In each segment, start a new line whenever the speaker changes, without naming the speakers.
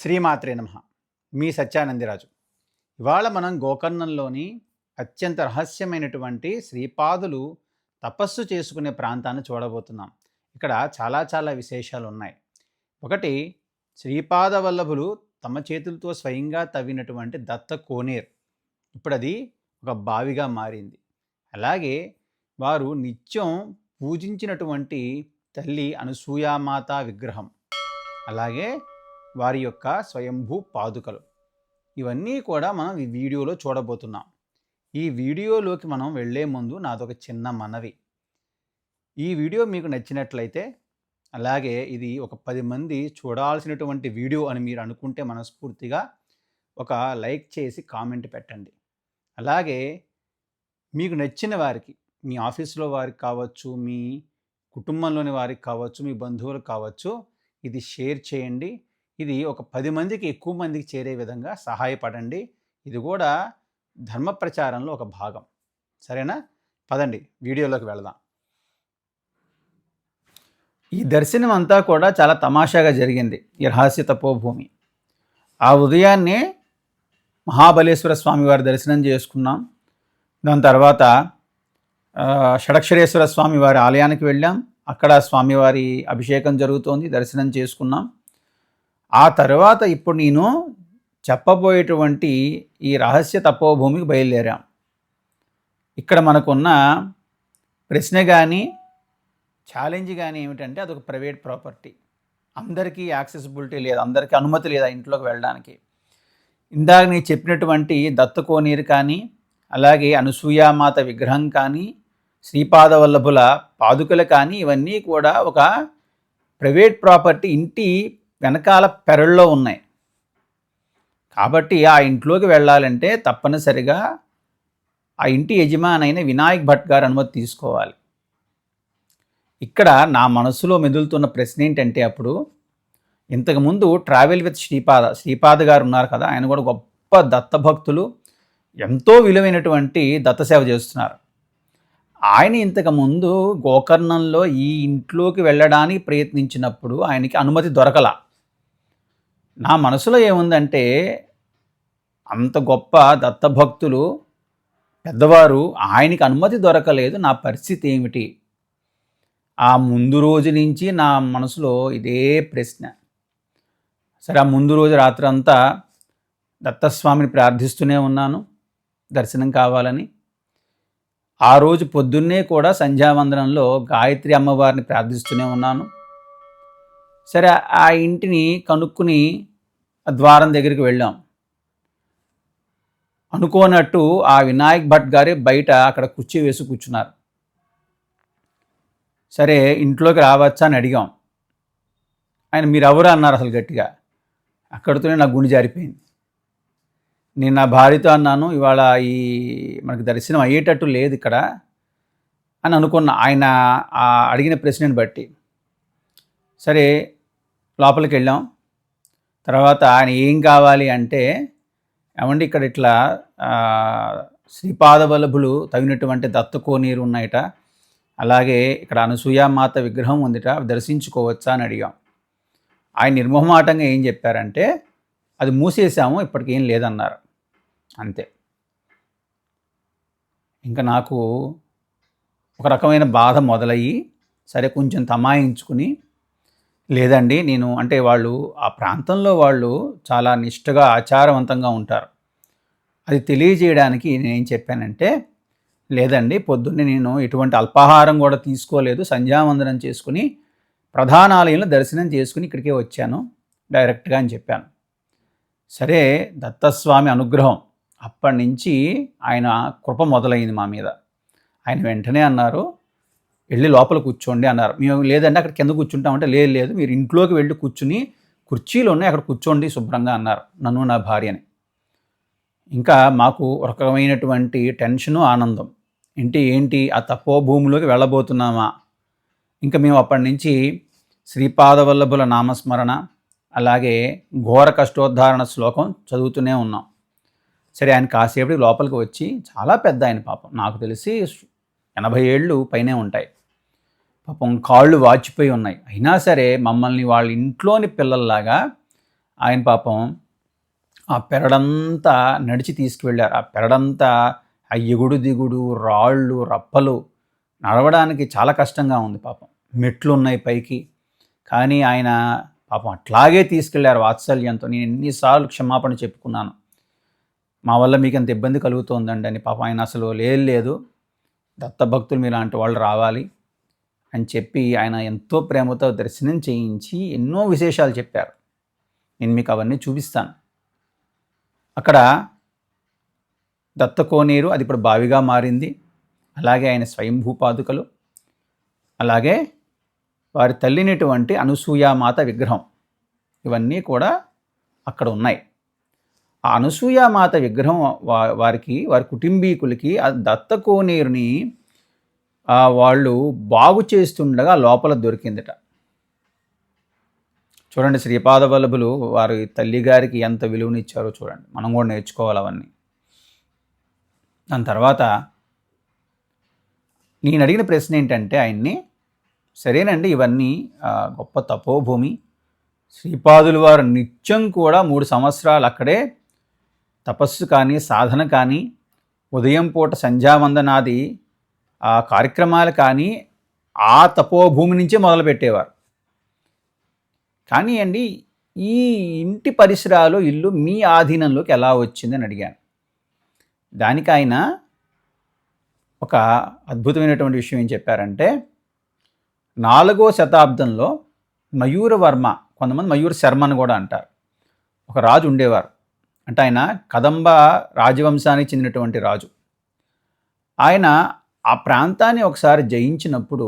శ్రీమాత్రే నమ. మీ సత్యానందిరాజు. ఇవాళ మనం గోకర్ణంలోని అత్యంత రహస్యమైనటువంటి శ్రీపాదులు తపస్సు చేసుకునే ప్రాంతాన్ని చూడబోతున్నాం. ఇక్కడ చాలా చాలా విశేషాలు ఉన్నాయి ఒకటి శ్రీపాద వల్లభులు తమ చేతులతో స్వయంగా తవ్వినటువంటి దత్త కోనేర్. ఇప్పుడు అది ఒక బావిగా మారింది. అలాగే వారు నిత్యం పూజించినటువంటి తల్లి అనసూయామాత విగ్రహం. అలాగే వారి యొక్క స్వయంభూ పాదుకలు. ఇవన్నీ కూడా మనం ఈ వీడియోలో చూడబోతున్నాం. ఈ వీడియోలోకి మనం వెళ్ళే ముందు నాదొక చిన్న మనవి. ఈ వీడియో మీకు నచ్చినట్లయితే అలాగే ఇది ఒక పది మంది చూడాల్సినటువంటి వీడియో అని మీరు అనుకుంటే మనస్ఫూర్తిగా ఒక లైక్ చేసి కామెంట్ పెట్టండి. అలాగే మీకు నచ్చిన వారికి మీ ఆఫీస్లో వారికి కావచ్చు మీ కుటుంబంలోని వారికి కావచ్చు మీ బంధువులకు కావచ్చు ఇది షేర్ చేయండి. ఇది ఒక పది మందికి ఎక్కువ మందికి చేరే విధంగా సహాయపడండి. ఇది కూడా ధర్మ ప్రచారంలో ఒక భాగం. సరేనా? పదండి వీడియోలోకి వెళదాం. ఈ దర్శనం అంతా కూడా చాలా తమాషాగా జరిగింది ఈ రహస్య తపోభూమి. ఆ ఉదయాన్నే మహాబలేశ్వర స్వామి వారి దర్శనం చేసుకున్నాం. దాని తర్వాత షడక్షరేశ్వర స్వామి వారి ఆలయానికి వెళ్ళాం. అక్కడ స్వామివారి అభిషేకం జరుగుతోంది దర్శనం చేసుకున్నాం. ఆ తర్వాత ఇప్పుడు నేను చెప్పబోయేటువంటి ఈ రహస్య తపోభూమికి బయలుదేరాం. ఇక్కడ మనకున్న ప్రశ్న కానీ ఛాలెంజ్ కానీ ఏమిటంటే అదొక ప్రైవేట్ ప్రాపర్టీ. అందరికీ యాక్సెసిబిలిటీ లేదు అందరికీ అనుమతి లేదు ఆ ఇంట్లోకి వెళ్ళడానికి. ఇందాక నేను చెప్పినటువంటి దత్తకోనీరు కానీ అలాగే అనసూయామాత విగ్రహం కానీ శ్రీపాద వల్లభుల పాదుకలు కానీ ఇవన్నీ కూడా ఒక ప్రైవేట్ ప్రాపర్టీ ఇంటి వెనకాల పెరళ్ళలో ఉన్నాయి. కాబట్టి ఆ ఇంట్లోకి వెళ్ళాలంటే తప్పనిసరిగా ఆ ఇంటి యజమానైన వినాయక్ భట్ గారు అనుమతి తీసుకోవాలి. ఇక్కడ నా మనసులో మెదులుతున్న ప్రశ్న ఏంటంటే అప్పుడు ఇంతకుముందు ట్రావెల్ విత్ శ్రీపాద శ్రీపాద గారు ఉన్నారు కదా ఆయన కూడా గొప్ప దత్తభక్తులు ఎంతో విలువైనటువంటి దత్త సేవ చేస్తున్నారు. ఆయన ఇంతకుముందు గోకర్ణంలో ఈ ఇంట్లోకి వెళ్ళడానికి ప్రయత్నించినప్పుడు ఆయనకి అనుమతి దొరకల. నా మనసులో ఏముందంటే అంత గొప్ప దత్తభక్తులు పెద్దవారు ఆయనకి అనుమతి దొరకలేదు నా పరిస్థితి ఏమిటి? ఆ ముందు రోజు నుంచి నా మనసులో ఇదే ప్రశ్న. సరే ఆ ముందు రోజు రాత్రంతా దత్తస్వామిని ప్రార్థిస్తూనే ఉన్నాను దర్శనం కావాలని. ఆ రోజు పొద్దున్నే కూడా సంధ్యావందనంలో గాయత్రి అమ్మవారిని ప్రార్థిస్తూనే ఉన్నాను. సరే ఆ ఇంటిని కనుక్కుని ఆ ద్వారం దగ్గరికి వెళ్ళాం. అనుకోనట్టు ఆ వినాయక్ భట్ గారి బయట అక్కడ కుర్చీ వేసి కూర్చున్నారు. సరే ఇంట్లోకి రావచ్చా అని అడిగాం. ఆయన మీరు ఎవరు అన్నారు అసలు గట్టిగా. అక్కడితోనే నా గుండె జారిపోయింది. నేను నా భార్యతో అన్నాను ఇవాళ ఈ మనకి దర్శనం అయ్యేటట్టు లేదు ఇక్కడ అని అనుకున్న ఆయన అడిగిన ప్రశ్నను బట్టి. సరే లోపలికి వెళ్ళాం. తర్వాత ఆయన ఏం కావాలి అంటే ఏమండి ఇక్కడ ఇట్లా శ్రీపాదవల్లభులు తగినటువంటి దత్తకోనీరు ఉన్నాయట. అలాగే ఇక్కడ అనసూయామాత విగ్రహం ఉందిట దర్శించుకోవచ్చా అని అడిగాం. ఆయన నిర్మోహమాటంగా ఏం చెప్పారంటే అది మూసేసాము ఇప్పటికి ఏం లేదన్నారు. అంతే. ఇంకా నాకు ఒక రకమైన బాధ మొదలయ్యి సరే కొంచెం తమాయించుకుని లేదండి నేను అంటే వాళ్ళు ఆ ప్రాంతంలో వాళ్ళు చాలా నిష్ఠగా ఆచారవంతంగా ఉంటారు. అది తెలియజేయడానికి నేనేం చెప్పానంటే లేదండి పొద్దున్నే నేను ఎటువంటి అల్పాహారం కూడా తీసుకోలేదు. సంధ్యావందనం చేసుకుని ప్రధానాలయంలో దర్శనం చేసుకుని ఇక్కడికే వచ్చాను డైరెక్ట్గా అని చెప్పాను. సరే దత్తస్వామి అనుగ్రహం. అప్పటి నుంచి ఆయన కృప మొదలైంది మా మీద. ఆయన వెంటనే అన్నారు వెళ్ళి లోపల కూర్చోండి అన్నారు. మేము లేదంటే అక్కడ కింద కూర్చుంటామంటే లేదు లేదు. మీరు ఇంట్లోకి వెళ్ళి కూర్చుని కుర్చీలు ఉన్నాయి అక్కడ కూర్చోండి శుభ్రంగా అన్నారు నన్ను నా భార్యని. ఇంకా మాకు ఒక రకమైనటువంటి టెన్షను ఆనందం. ఏంటి ఏంటి ఆ తపోభూమిలోకి వెళ్ళబోతున్నామా? ఇంకా మేము అప్పటి నుంచి శ్రీపాదవల్లభుల నామస్మరణ అలాగే ఘోర కష్టోద్ధారణ శ్లోకం చదువుతూనే ఉన్నాం. సరే ఆయన కాసేపటి లోపలికి వచ్చి చాలా పెద్ద ఆయన పాపం. నాకు తెలిసి ఎనభై ఏళ్ళు పైనే ఉంటాయి. పాపం కాళ్ళు వాచిపోయి ఉన్నాయి. అయినా సరే మమ్మల్ని వాళ్ళ ఇంట్లోని పిల్లల్లాగా ఆయన పాపం ఆ పెరడంతా నడిచి తీసుకువెళ్ళారు. ఆ పెరడంతా ఆ ఎగుడు దిగుడు రాళ్ళు రప్పలు నడవడానికి చాలా కష్టంగా ఉంది పాపం. మెట్లు ఉన్నాయి పైకి. కానీ ఆయన పాపం అట్లాగే తీసుకెళ్ళారు వాత్సల్యంతో. నేను ఎన్నిసార్లు క్షమాపణ చెప్పుకున్నాను. మా వల్ల మీకు అంత ఇబ్బంది కలుగుతోందండి అని పాపం ఆయన అసలు లేదు లేదు. దత్తభక్తులు మీలాంటి వాళ్ళు రావాలి. అని చెప్పి ఆయన ఎంతో ప్రేమతో దర్శనం చేయించి ఎన్నో విశేషాలు చెప్పారు. నేను మీకు అవన్నీ చూపిస్తాను. అక్కడ దత్తకోనేరు అది ఇప్పుడు బావిగా మారింది. అలాగే ఆయన స్వయంభూపాదుకలు అలాగే వారి తల్లినటువంటి అనసూయామాత విగ్రహం. ఇవన్నీ కూడా అక్కడ ఉన్నాయి. ఆ అనసూయామాత విగ్రహం వారికి వారి కుటుంబీకులకి ఆ దత్తకోనేరుని వాళ్ళు బాగు చేస్తుండగా లోపల దొరికిందట. చూడండి శ్రీపాద వల్లభులు వారి తల్లిగారికి ఎంత విలువనిచ్చారో చూడండి. మనం కూడా నేర్చుకోవాలి అవన్నీ. దాని తర్వాత నేను అడిగిన ప్రశ్న ఏంటంటే ఆయన్ని సరేనండి ఇవన్నీ గొప్ప తపోభూమి. శ్రీపాదులు వారు నిత్యం కూడా మూడు సంవత్సరాలు అక్కడే తపస్సు కానీ సాధన కానీ ఉదయం పూట సంధ్యావందనాది ఆ కార్యక్రమాలు కానీ ఆ తపోభూమి నుంచే మొదలుపెట్టేవారు. కానీ అండి ఈ ఇంటి పరిసరాలు ఇల్లు మీ ఆధీనంలోకి ఎలా వచ్చిందని అడిగాను. దానికి ఆయన ఒక అద్భుతమైనటువంటి విషయం ఏం చెప్పారంటే నాలుగో శతాబ్దంలో మయూరవర్మ కొంతమంది మయూర శర్మ అని కూడా అంటారు. ఒక రాజు ఉండేవారు. అంటే ఆయన కదంబ రాజవంశానికి చెందినటువంటి రాజు. ఆయన ఆ ప్రాంతాన్ని ఒకసారి జయించినప్పుడు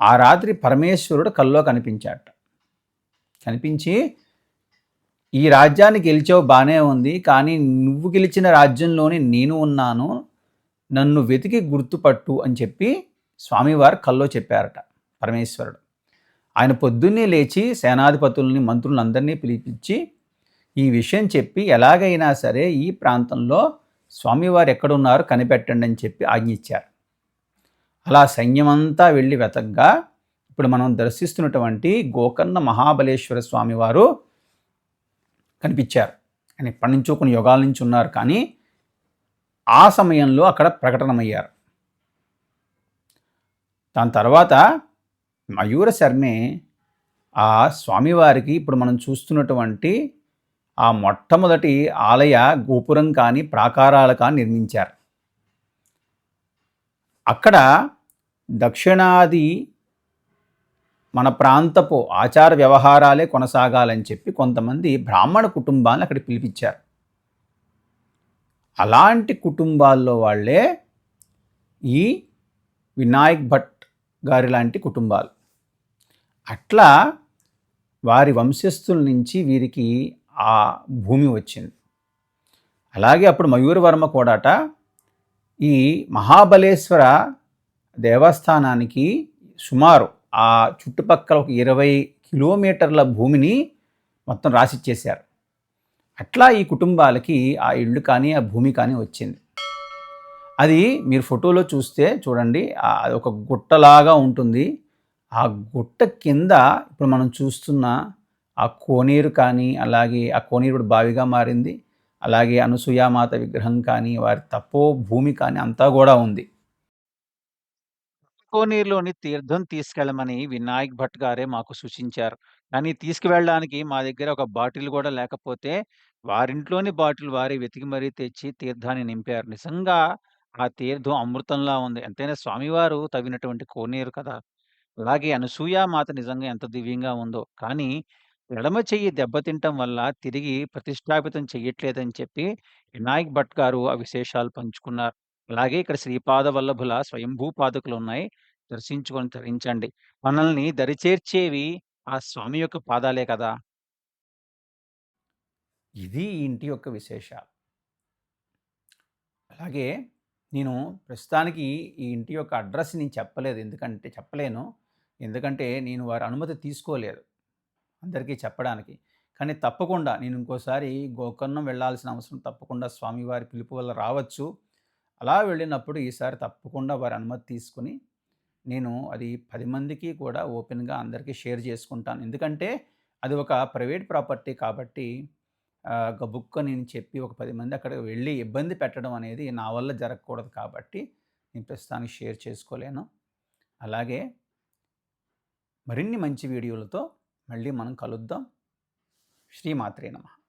ఆ రాత్రి పరమేశ్వరుడు కల్లో కనిపించాట. కనిపించి ఈ రాజ్యాన్ని గెలిచావు బాగానే ఉంది కానీ నువ్వు గెలిచిన రాజ్యంలోనే నేను ఉన్నాను నన్ను వెతికి గుర్తుపట్టు అని చెప్పి స్వామివారు కల్లో చెప్పారట పరమేశ్వరుడు. ఆయన పొద్దున్నే లేచి సేనాధిపతుల్ని మంత్రులందరినీ పిలిపించి ఈ విషయం చెప్పి ఎలాగైనా సరే ఈ ప్రాంతంలో స్వామివారు ఎక్కడున్నారు కనిపెట్టండి అని చెప్పి ఆజ్ఞించారు అలా సైన్యమంతా వెళ్ళి వెతగ్గా ఇప్పుడు మనం దర్శిస్తున్నటువంటి గోకర్ణ మహాబలేశ్వర స్వామివారు కనిపించారు. ఆయన ఎప్పటి నుంచో కొన్ని యుగాల నుంచి ఉన్నారు కానీ ఆ సమయంలో అక్కడ ప్రకటనమయ్యారు. దాని తర్వాత మయూర శర్మే ఆ స్వామివారికి ఇప్పుడు మనం చూస్తున్నటువంటి ఆ మొట్టమొదటి ఆలయ గోపురం కానీ ప్రాకారాలు కానీ నిర్మించారు. అక్కడ దక్షిణాది మన ప్రాంతపు ఆచార వ్యవహారాలే కొనసాగాలని చెప్పి కొంతమంది బ్రాహ్మణ కుటుంబాలను అక్కడ పిలిపించారు. అలాంటి కుటుంబాల్లో వాళ్ళే ఈ వినాయక్ భట్ గారి లాంటి కుటుంబాలు. అట్లా వారి వంశస్థుల నుంచి వీరికి ఆ భూమి వచ్చింది. అలాగే అప్పుడు మయూరవర్మ కూడాట ఈ మహాబలేశ్వర దేవస్థానానికి సుమారు ఆ చుట్టుపక్కల ఒక ఇరవై కిలోమీటర్ల భూమిని మొత్తం రాసిచ్చేశారు. అట్లా ఈ కుటుంబాలకి ఆ ఇల్లు కానీ ఆ భూమి కానీ వచ్చింది. అది మీరు ఫోటోలో చూస్తే చూడండి అది ఒక గుట్టలాగా ఉంటుంది. ఆ గుట్ట కింద ఇప్పుడు మనం చూస్తున్న ఆ కోనేరు కానీ అలాగే ఆ కోనేరు బావిగా మారింది. అలాగే అనసూయామాత విగ్రహం కానీ వారి తప్పో భూమి కానీ అంతా కూడా ఉంది.
కోనేరులోని తీర్థం తీసుకెళ్ళమని వినాయక్ భట్ గారే మాకు సూచించారు. కానీ తీసుకువెళ్ళడానికి మా దగ్గర ఒక బాటిల్ కూడా లేకపోతే వారింట్లోని బాటిల్ వారి వెతికి మరీ తెచ్చి తీర్థాన్ని నింపారు. నిజంగా ఆ తీర్థం అమృతంలా ఉంది. ఎంతైనా స్వామివారు తవ్వినటువంటి కోనేరు కదా. అలాగే అనసూయామాత నిజంగా ఎంత దివ్యంగా ఉందో. కానీ ఎడమ చెయ్యి దెబ్బతింటం వల్ల తిరిగి ప్రతిష్టాపితం చెయ్యట్లేదని చెప్పి వినాయక్ భట్ గారు ఆ విశేషాలు పంచుకున్నారు. అలాగే ఇక్కడ శ్రీపాద వల్లభుల స్వయంభూ పాదుకలు ఉన్నాయి దర్శించుకొని ధరించండి మనల్ని దరిచేర్చేవి ఆ స్వామి యొక్క పాదాలే కదా!
ఇది ఇంటి యొక్క విశేషాలు. అలాగే నేను ప్రస్తుతానికి ఈ ఇంటి యొక్క అడ్రస్ నేను చెప్పలేదు. ఎందుకంటే చెప్పలేను. ఎందుకంటే నేను వారి అనుమతి తీసుకోలేదు. అందరికీ చెప్పడానికి. కానీ తప్పకుండా నేను ఇంకోసారి గోకర్ణం వెళ్ళాల్సిన అవసరం తప్పకుండా స్వామివారి పిలుపు వల్ల రావచ్చు. అలా వెళ్ళినప్పుడు ఈసారి తప్పకుండా వారి అనుమతి తీసుకుని నేను అది పది మందికి కూడా ఓపెన్గా అందరికీ షేర్ చేసుకుంటాను. ఎందుకంటే అది ఒక ప్రైవేట్ ప్రాపర్టీ కాబట్టి గబుక్క నేను చెప్పి ఒక పది మంది అక్కడికి వెళ్ళి ఇబ్బంది పెట్టడం అనేది నా వల్ల జరగకూడదు కాబట్టి నేను ప్రస్తుతానికి షేర్ చేసుకోలేను. అలాగే మరిన్ని మంచి వీడియోలతో మళ్ళీ మనం కలుద్దాం. శ్రీమాత్రే నమః.